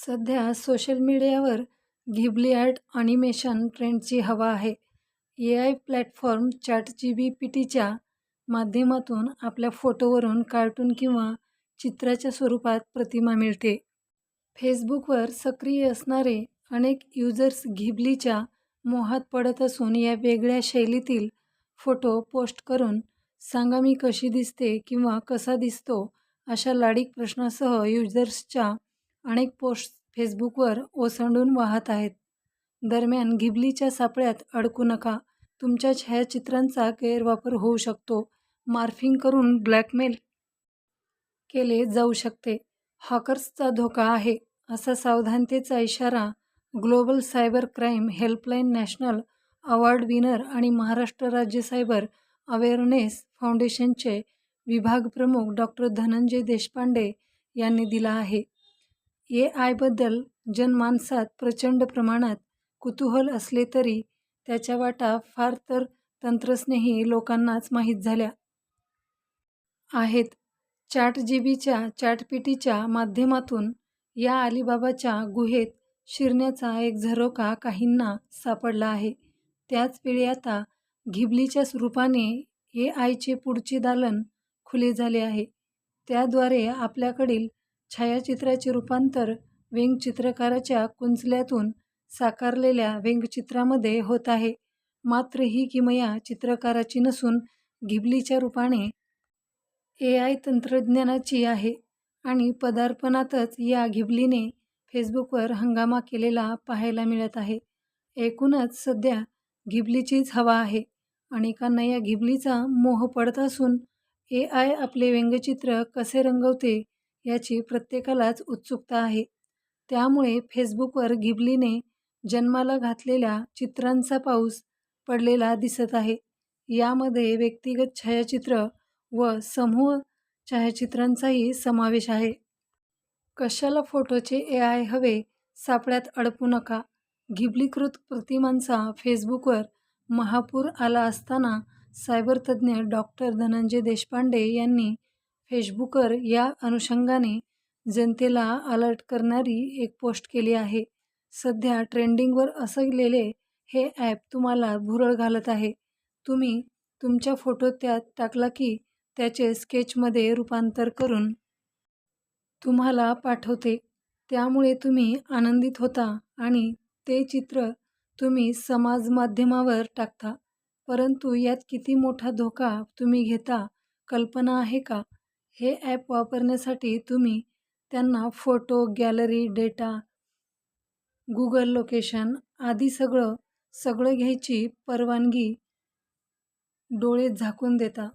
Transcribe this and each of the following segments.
सध्या सोशल मीडियावर Ghibli art animation ट्रेंडची हवा आहे. A I platform chat G B P टीच्या माध्यमातून आपल्या फोटोवरून कार्टून किंवा चित्राच्या स्वरूपात प्रतिमा मिळते. फेसबुकवर सक्रिय असणारे अनेक युजर्स घिबलीच्या मोहात पडत असून या वेगळ्या शैलीतील फोटो पोस्ट करून सांगा मी कशी दिसते किंवा कसा दिसतो अशा लाडिक प्रश्नासह युजर्सच्या अनेक पोस्ट फेसबुकवर ओसंडून वाहत आहेत. दरम्यान घिबलीच्या सापळ्यात अडकू नका, तुमच्या छायाचित्रांचा गैरवापर होऊ शकतो, मार्फिंग करून ब्लॅकमेल केले जाऊ शकते, हॉकर्सचा धोका आहे, असा सावधानतेचा इशारा global cyber crime helpline national award winner आणि महाराष्ट्र राज्य सायबर अवेअरनेस फाऊंडेशनचे विभागप्रमुख डॉक्टर धनंजय देशपांडे यांनी दिला आहे. ए आयबद्दल जनमानसात प्रचंड प्रमाणात कुतूहल असले तरी त्याच्या वाटा फार तर तंत्रस्नेही लोकांनाच माहीत झाल्या आहेत. चॅटजीपीटीच्या चॅटपीटीच्या माध्यमातून या अलिबाबाच्या गुहेत शिरण्याचा एक झरोका काहींना सापडला आहे. त्याच वेळी आता घिबलीच्या स्वरूपाने ए आयचे पुढचे दालन खुले झाले आहे. त्याद्वारे आपल्याकडील छायाचित्राचे रूपांतर व्यंगचित्रकाराच्या कुंचल्यातून साकारलेल्या व्यंगचित्रामध्ये होत आहे. मात्र ही किमया चित्रकाराची नसून घिबलीच्या रूपाने ए आय तंत्रज्ञानाची आहे आणि पदार्पणातच या घिबलीने फेसबुकवर हंगामा केलेला पाहायला मिळत आहे. एकूणच सध्या घिबलीचीच हवा आहे. अनेकांना या घिबलीचा मोह पडत असून ए आय आपले व्यंगचित्र कसे रंगवते याची प्रत्येकालाच उत्सुकता आहे. त्यामुळे फेसबुकवर घिबलीने जन्माला घातलेल्या चित्रांचा पाऊस पडलेला दिसत आहे. यामध्ये व्यक्तिगत छायाचित्र व समूह छायाचित्रांचाही समावेश आहे. कशाला फोटोचे ए आय हवे? सापळ्यात अडकू नका, घिबलीकृत प्रतिमांचा फेसबुकवर महापूर आला असताना सायबर तज्ज्ञ डॉक्टर धनंजय देशपांडे यांनी फेसबुकवर या अनुषंगाने जनतेला अलर्ट करणारी एक पोस्ट केली आहे. सध्या ट्रेंडिंगवर असलेले हे ॲप तुम्हाला भुरळ घालत आहे. तुम्ही तुमच्या फोटो त्यात टाकला की त्याचे स्केचमध्ये रूपांतर करून तुम्हाला पाठवते. त्यामुळे तुम्ही आनंदित होता आणि ते चित्र तुम्ही समाज माध्यमावर टाकता. परंतु यात किती मोठा धोका तुम्ही घेता कल्पना आहे का? हे ॲप वापरण्यासाठी तुम्ही त्यांना photo gallery data, Google location आदी सगळं सगळं घ्यायची परवानगी डोळे झाकून देता.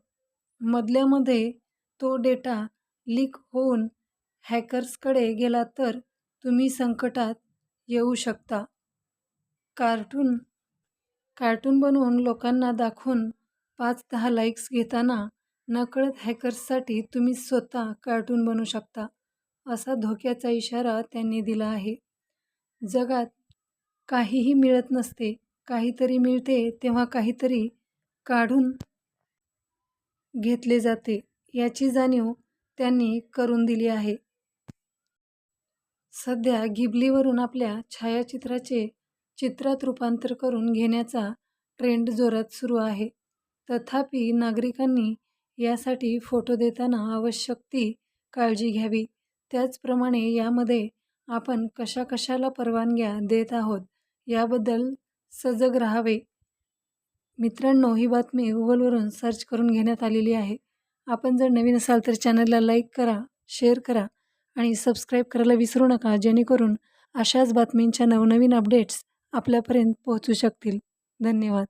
मधल्यामध्ये तो डेटा लीक होऊन हॅकर्सकडे गेला तर तुम्ही संकटात येऊ शकता. कार्टून कार्टून बनवून लोकांना दाखवून पाच-दहा लाईक्स घेताना नकळत हॅकर्ससाठी तुम्ही स्वतः कार्टून बनू शकता, असा धोक्याचा इशारा त्यांनी दिला आहे. जगात काहीही मिळत नसते, काहीतरी मिळते तेव्हा काहीतरी काढून घेतले जाते याची जाणीव त्यांनी करून दिली आहे. सध्या घिबलीवरून आपल्या छायाचित्राचे चित्रात रूपांतर करून घेण्याचा ट्रेंड जोरात सुरू आहे. तथापि नागरिकांनी यासाठी फोटो देताना आवश्यक ती काळजी घ्यावी. त्याचप्रमाणे यामध्ये आपण कशा कशाला परवानग्या देत आहोत याबद्दल सजग राहावे. मित्रांनो ही बातमी गुगलवरून सर्च करून घेण्यात आलेली आहे. आपण जर नवीन असाल तर चॅनलला लाईक करा, शेअर करा आणि सबस्क्राईब करायला विसरू नका जेणेकरून अशाच बातमींच्या नवनवीन अपडेट्स आपल्यापर्यंत पोहोचू शकतील. धन्यवाद.